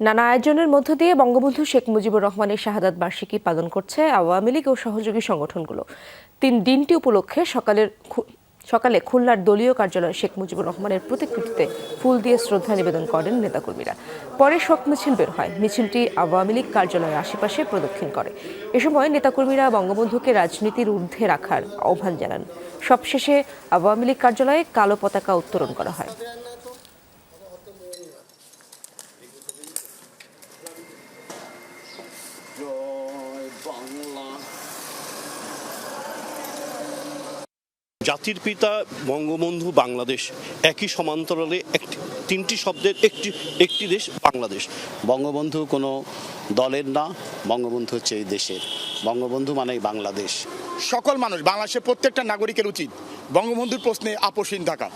নানা আয়োজনের মধ্য দিয়ে বঙ্গবন্ধু শেখ মুজিবুর রহমানের শাহাদাত বার্ষিকী পালন করছে আওয়ামী লীগ ও সহযোগী সংগঠনগুলো। তিন দিনটি উপলক্ষে সকালের সকালে খুলনার দলীয় কার্যালয়ে শেখ মুজিবুর রহমানের প্রতিকৃতিতে ফুল দিয়ে শ্রদ্ধা নিবেদন করেন নেতাকর্মীরা। পরে শোক মিছিল বের হয়। মিছিলটি আওয়ামী লীগ কার্যালয়ের আশেপাশে প্রদক্ষিণ করে। এ সময় নেতাকর্মীরা বঙ্গবন্ধুকে রাজনীতির ঊর্ধ্বে রাখার আহ্বান জানান। সবশেষে আওয়ামী লীগ কার্যালয়ে কালো পতাকা উত্তোলন করা হয়। জাতির পিতা, বঙ্গবন্ধু, বাংলাদেশ একই সমান্তরালে একটি, তিনটি শব্দের একটি একটি দেশ বাংলাদেশ। বঙ্গবন্ধু কোনো দলের না, বঙ্গবন্ধু হচ্ছে এই দেশের। বঙ্গবন্ধু মানেই বাংলাদেশ। সকল মানুষ, বাংলাদেশের প্রত্যেকটা নাগরিকের উচিত বঙ্গবন্ধুর প্রশ্নে আপোষহীন থাকা।